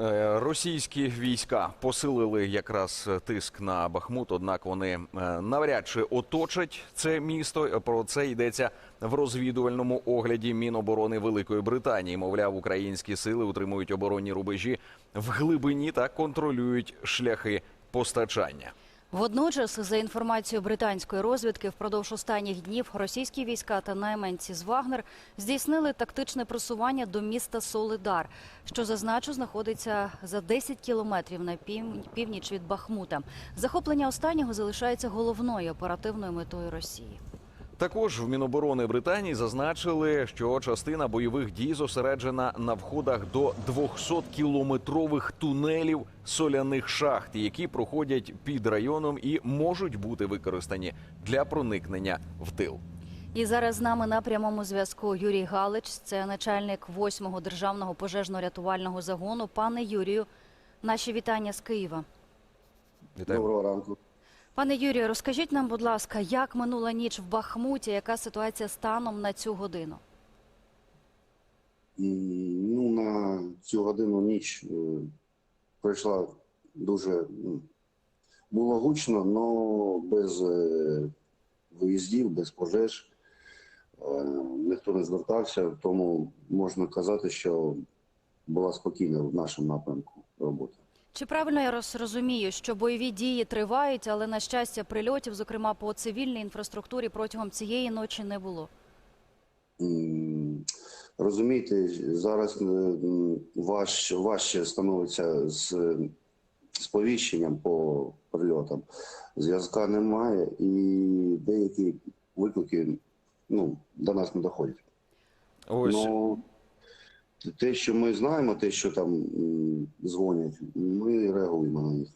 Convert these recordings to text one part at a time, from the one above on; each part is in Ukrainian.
Е, Російські війська посилили якраз тиск на Бахмут, однак вони е, навряд чи оточать це місто. Про це йдеться в розвідувальному огляді Міноборони Великої Британії. Мовляв, українські сили утримують оборонні рубежі в глибині та контролюють шляхи постачання. Водночас, за інформацією британської розвідки, впродовж останніх днів російські війська та найманці з Вагнер здійснили тактичне просування до міста Солидар, що зазначу знаходиться за 10 кілометрів на пів- північ від Бахмута. Захоплення останнього залишається головною оперативною метою Росії. Також в Міноборони Британії зазначили, що частина бойових дій зосереджена на входах до 200-кілометрових тунелів соляних шахт, які проходять під районом і можуть бути використані для проникнення в тил. І зараз з нами на прямому зв'язку Юрій Галич, це начальник 8-го державного пожежно-рятувального загону. Пане Юрію, наші вітання з Києва. Вітаю. Доброго ранку. Пане Юрію, розкажіть нам, будь ласка, як минула ніч в Бахмуті, яка ситуація станом на цю годину? Ну, на цю годину ніч е, пройшла дуже було гучно, але без е, виїздів, без пожеж. Е, Ніхто не звертався, тому можна казати, що була спокійна в нашому напрямку робота. Чи правильно я роз- розумію, що бойові дії тривають, але на щастя прильотів, зокрема по цивільній інфраструктурі, протягом цієї ночі не було? Розумієте, зараз е, важ, важче становиться з сповіщенням по прильотам. Зв'язка немає і деякі виклики ну, до нас не доходять. Ось Ну, те, що ми знаємо, те, що там дзвонять, ми реагуємо на них.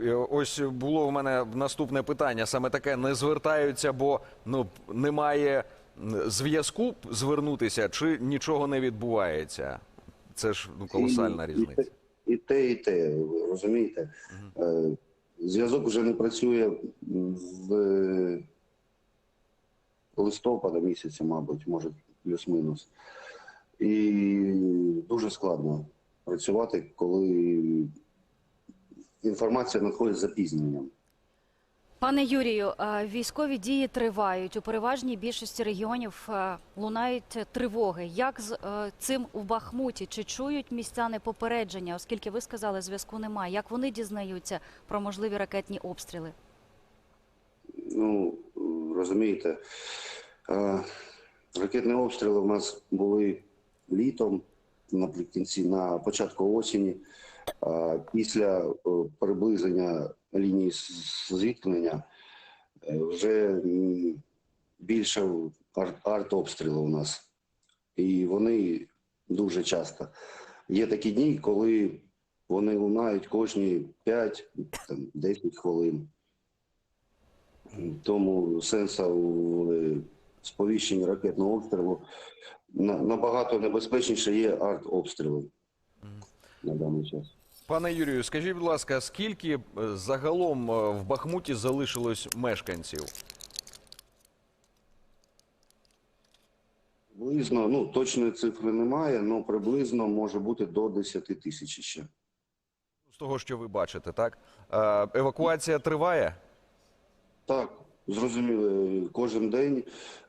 е, ось було в мене наступне питання. Саме таке не звертаються, бо ну немає зв'язку звернутися, чи нічого не відбувається. Це ж ну колосальна І- різниця. І те, і те, ви розумієте. Е, Зв'язок вже не працює з листопада місяця, мабуть, може плюс-мінус. І дуже складно працювати, коли інформація надходить з запізненням. Пане Юрію, е, військові дії тривають. У переважній більшості регіонів е, лунають тривоги. Як з е, цим у Бахмуті? Чи чують містяни попередження, оскільки ви сказали, зв'язку немає? Як вони дізнаються про можливі ракетні обстріли? Ну, розумієте, ракетні обстріли в нас були літом, наприкінці, на початку осені. Після е, приближення лінії зіткнення е, вже більше ар- артобстріли у нас. І вони дуже часто. Є такі дні, коли вони лунають кожні 5-10 хвилин. Тому сенсу в сповіщенні ракетного обстрілу набагато небезпечніше є артобстріли на даний час. Пане Юрію, скажіть, будь ласка, скільки е, загалом е, в Бахмуті залишилось мешканців? Приблизно, ну точної цифри немає, але приблизно може бути до 10 тисяч ще. З того, що ви бачите, так? Е, Евакуація триває? Так, зрозуміло, кожен день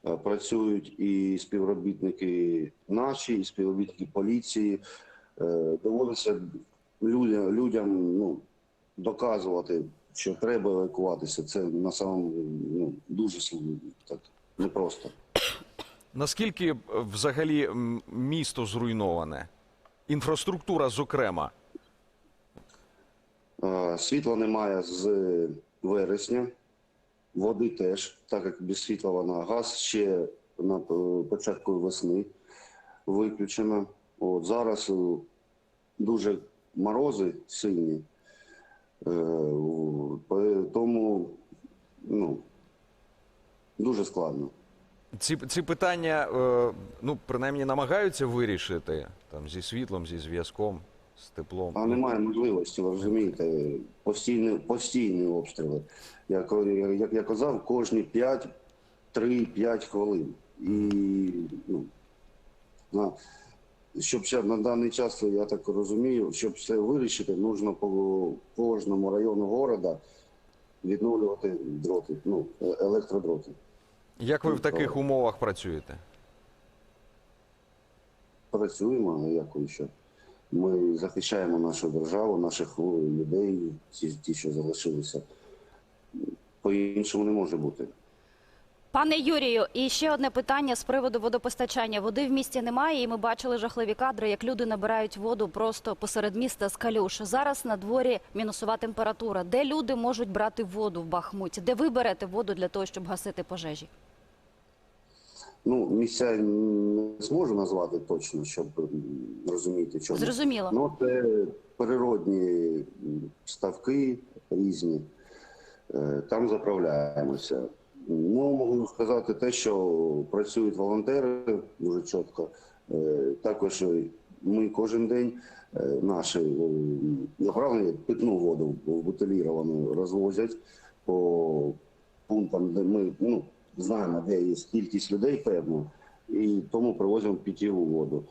е, працюють і співробітники наші, і співробітники поліції. Е, Доводиться людям, людям ну, доказувати, що треба евакуватися. Це на самому ну, дуже так непросто. Наскільки взагалі місто зруйноване? Інфраструктура, зокрема. Е, Світла немає з вересня, води теж, так як без світла вона газ ще на е, початку весни виключено. От зараз е, дуже морози сильні, Е, тому ну, дуже складно. Ці, ці питання, ну, принаймні, намагаються вирішити там, зі світлом, зі зв'язком, з теплом. А немає можливості, ви розумієте, постійні, постійні обстріли. Як, як я казав, кожні 5, 3-5 хвилин. І ну, на, щоб ще на даний час, я так розумію, щоб це вирішити, потрібно по кожному району города відновлювати дроти, ну, електродроти. Як ви в таких умовах працюєте? Працюємо, а як ще. Ми захищаємо нашу державу, наших людей, ті, що залишилися. По-іншому не може бути. Пане Юрію, і ще одне питання з приводу водопостачання. Води в місті немає, і ми бачили жахливі кадри, як люди набирають воду просто посеред міста з калюш. Зараз на дворі мінусова температура. Де люди можуть брати воду в Бахмуті? Де ви берете воду для того, щоб гасити пожежі? Ну, місця не зможу назвати точно, щоб розуміти, чому. Зрозуміло. Ну, це природні ставки різні. Е, Там заправляємося. Ну, можу сказати те, що працюють волонтери дуже чітко. Е, Також ми кожен день е, наші направлення питну воду бутиліровану розвозять по пунктам, де ми ну, знаємо, де є кількість людей певно, і тому привозимо питьову воду.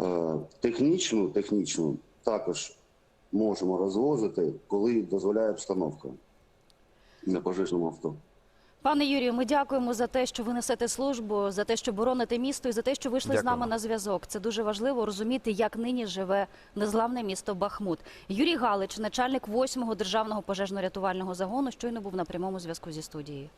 Е, Технічну, технічну також можемо розвозити, коли дозволяє обстановка на пожежному авто. Пане Юрію, ми дякуємо за те, що ви несете службу, за те, що бороните місто, і за те, що вийшли з нами на зв'язок. Це дуже важливо розуміти, як нині живе незламне місто Бахмут. Юрій Галич, начальник 8-го державного пожежно-рятувального загону, щойно був на прямому зв'язку зі студією.